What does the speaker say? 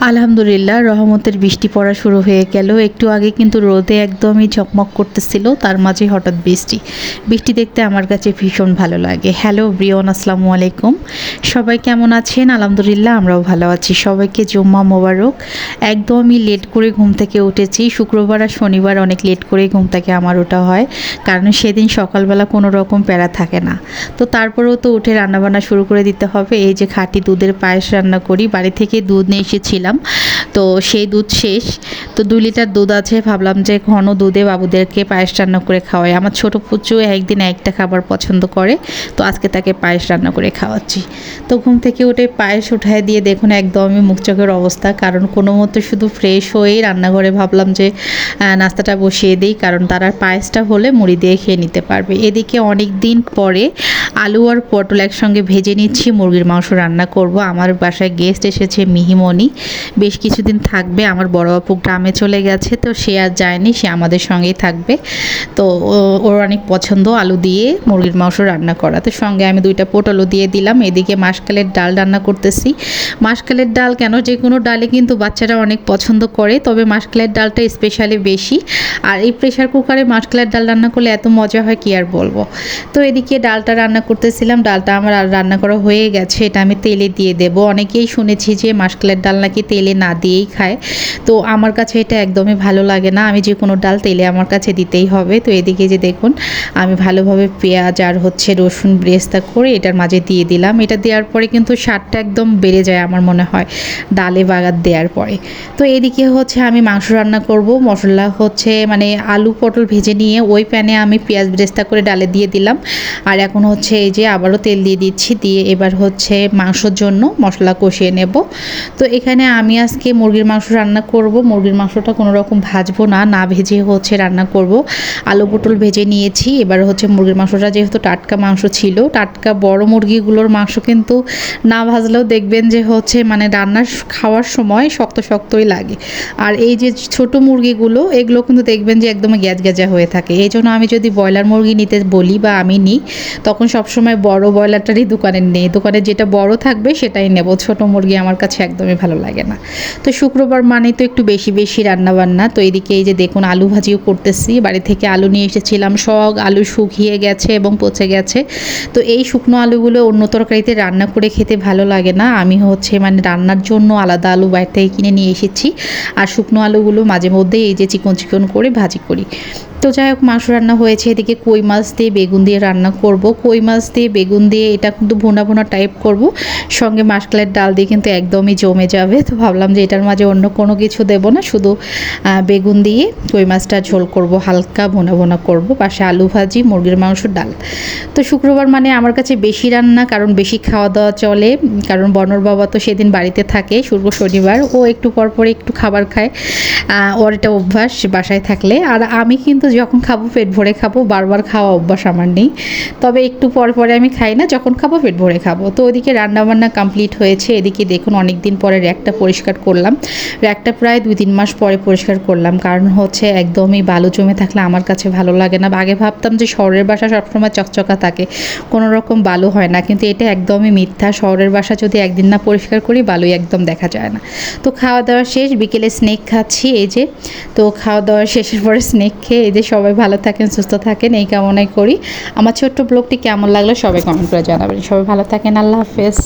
আলহামদুলিল্লাহ, রহমতের বৃষ্টি পড়া শুরু হয়ে গেল। একটু আগে কিন্তু রোদে একদমই ঝকমক করতেছিল, তার মাঝে হঠাৎ বৃষ্টি। বৃষ্টি দেখতে আমার কাছে ভীষণ ভালো লাগে। হ্যালো ব্রিয়ন, আসসালামু আলাইকুম। সবাই কেমন আছেন? আলহামদুলিল্লাহ, আমরাও ভালো আছি। সবাইকে জুম্মা মোবারক। একদমই লেট করে ঘুম থেকে উঠেছি। শুক্রবার আর শনিবার অনেক লেট করে ঘুম থেকে আমার ওটা হয়, কারণ সেদিন সকালবেলা কোনো রকম প্যারা থাকে না। তো তারপরেও তো উঠে রান্নাবান্না শুরু করে দিতে হবে। এই যে খাঁটি দুধের পায়েস রান্না করি, বাড়ি থেকে দুধ নিয়ে এসেছিলাম। গেছিলাম তো সেই দুধ শেষ। তো দুই লিটার দুধ আছে, ভাবলাম যে ঘন দুধে বাবুদেরকে পায়েস রান্না করে খাওয়াই। আমার ছোট পুচু একদিন একটা খাবার পছন্দ করে, তো আজকে তাকে পায়েস রান্না করে খাওয়াচ্ছি। তো ঘুম থেকে উঠে পায়েস উঠায় দিয়ে দেখুন একদমই মুখ চোখের অবস্থা, কারণ কোনো মতো শুধু ফ্রেশ হয়েই রান্নাঘরে ভাবলাম যে নাস্তাটা বসিয়ে দিই, কারণ তারা পায়েসটা হলে মুড়ি দিয়ে খেয়ে নিতে পারবে। এদিকে অনেক দিন পরে আলু আর পটল একসঙ্গে ভেজে নিচ্ছি, মুরগির মাংস রান্না করব। আমার বাসায় গেস্ট এসেছে মিহিমণি। বেশ কিছুদিন থাকবে, আমার বড় আপু গ্রামে চলে গেছে, তো সে আর যায়নি, সে আমাদের সঙ্গেই থাকবে। তো ওর অনেক পছন্দ আলু দিয়ে মুরগির মাংস রান্না করা। তো সঙ্গে আমি দুইটা পটলও দিয়ে দিলাম, এদিকে মাসকালের ডাল রান্না করতেছি। মাসকালের ডাল কেন যে কোনো ডালে কিন্তু বাচ্চারা অনেক পছন্দ করে, তবে মাসকালের ডালটা স্পেশালি বেশি। আর এই প্রেশার কুকারে মাসকালের ডাল রান্না করলে এত মজা হয়, কি আর বলব? তো এদিকে ডালটা রান্না করতেছিলাম, ডালটা আমার রান্না করা হয়ে গেছে, এটা আমি তেলে দিয়ে দেব। অনেকেই শুনেছি যে মাসকালের ডাল নাকি তেলে না দিয়েই খায়। তো আমার কাছে এটা একদমই ভালো লাগে না। আমি যে কোনো ডাল তেলে আমার কাছে দিতেই হবে। তো এদিকে যে দেখুন, আমি ভালোভাবে পেঁয়াজ আর হচ্ছে রসুন ব্রেস্তা করে এটার মাঝে দিয়ে দিলাম। এটা দেওয়ার পরে কিন্তু স্বাদটা একদম বেড়ে যায় আমার মনে হয় ডালে বাগার দেওয়ার পরে। তো এদিকে হচ্ছে আমি মাংস রান্না করব। মশলা হচ্ছে মানে আলু পটল ভেজে নিয়ে ওই প্যানে আমি পেঁয়াজ ব্রেস্তা করে ডালে দিয়ে দিলাম। আর এখন হচ্ছে এই যে আবারও তেল দিয়ে দিচ্ছি। দিয়ে এবার হচ্ছে মাংসর জন্য মশলা কষিয়ে নেব। তো এখানে আমি আজকে মুরগির মাংস রান্না করব। মুরগির মাংসটা কোনো রকম ভাজবো না না ভেজে হচ্ছে রান্না করব। আলু পটল ভেজে নিয়েছি। এবার হচ্ছে মুরগির মাংসটা যেহেতু টাটকা মাংস ছিল, টাটকা বড় মুরগিগুলোর মাংস কিন্তু না ভাজলেও দেখবেন যে হচ্ছে মানে রান্নার খাওয়ার সময় শক্ত শক্তই লাগে। আর এই যে ছোট মুরগিগুলো, এগুলো কিন্তু দেখবেন যে একদম গ্যাজ গ্যাজা হয়ে থাকে। এই জন্য আমি যদি ব্রয়লার মুরগি নিতে বলি বা আমি নিই, তখন সবসময় বড় ব্রয়লারটারই দোকানে নেই। দোকানে যেটা বড় থাকবে সেটাই নেব। ছোট মুরগি আমার কাছে একদমই ভালো লাগে না। তো শুক্রবার মানে তো একটু বেশি বেশি রান্না বান্না তো এদিকে এই যে দেখুন আলু ভাজিও করতেছি। বাড়ি থেকে আলু নিয়ে এসেছিলাম সব আলু শুকিয়ে গেছে এবং পচে গেছে। তো এই শুকনো আলুগুলো অন্য তরকারিতে রান্না করে খেতে ভালো লাগে না। আমি হচ্ছে মানে রান্নার জন্য আলাদা আলু বাইরে থেকে কিনে নিয়ে এসেছি। আর শুকনো আলুগুলো মাঝে মধ্যে এই যে চিকন চিকন করে ভাজি করি। তো যাই হোক, মাংস রান্না হয়েছে। এদিকে কই মাছ দিয়ে বেগুন দিয়ে রান্না করব। কই মাছ দিয়ে বেগুন দিয়ে এটা কিন্তু ভুনা ভুনা টাইপ করব। সঙ্গে মাসকালের ডাল দিয়ে কিন্তু একদমই জমে যাবে। তো ভাবলাম যে এটার মাঝে অন্য কোনো কিছু দেব না, শুধু বেগুন দিয়ে কই মাছটা ঝোল করব, হালকা ভুনা ভুনা করব। পাশে আলু ভাজি, মুরগির মাংস, ডাল। তো শুক্রবার মানে আমার কাছে বেশি রান্না, কারণ বেশি খাওয়া দাওয়া চলে। কারণ বনর বাবা তো সেদিন বাড়িতে থাকে শুক্র শনিবার। ও একটু পর পরে একটু খাবার খায়। ওর এটা অভ্যাস বাসায় থাকলে। আর আমি কিন্তু যখন খাব, পেট ভরে খাব, বারবার খাওয়া অভ্যাস আমার নেই। তবে একটু পর পরে আমি খাই না, যখন খাব, পেট ভরে খাব। তো ওদিকে রান্নাবান্না কমপ্লিট হয়েছে। এদিকে দেখুন অনেক দিন পরে র্যাকটা পরিষ্কার করলাম। র্যাকটা প্রায় দুই তিন মাস পরে পরিষ্কার করলাম। কারণ হচ্ছে একদমই বালু জমে থাকলে আমার কাছে ভালো লাগে না। আগে ভাবতাম যে শহরের বাসা সবসময় চকচকা থাকে কোনো রকম বালু হয় না। কিন্তু এটা একদমই মিথ্যা। শহরের বাসা যদি একদিন না পরিষ্কার করি, বালুই একদম দেখা যায় না। তো খাওয়া দাওয়া শেষ, বিকেলে স্নেক খাচ্ছি, এই যে। তো খাওয়া দাওয়া শেষের পরে স্নেক খেয়ে এই যে সবাই ভালো থাকেন, সুস্থ থাকেন, এই কামনাই করি। আমার ছোট্ট ব্লগটি কেমন লাগল সবাই কমেন্ট করে জানাবেন। সবাই ভালো থাকেন, আল্লাহ হাফেজ।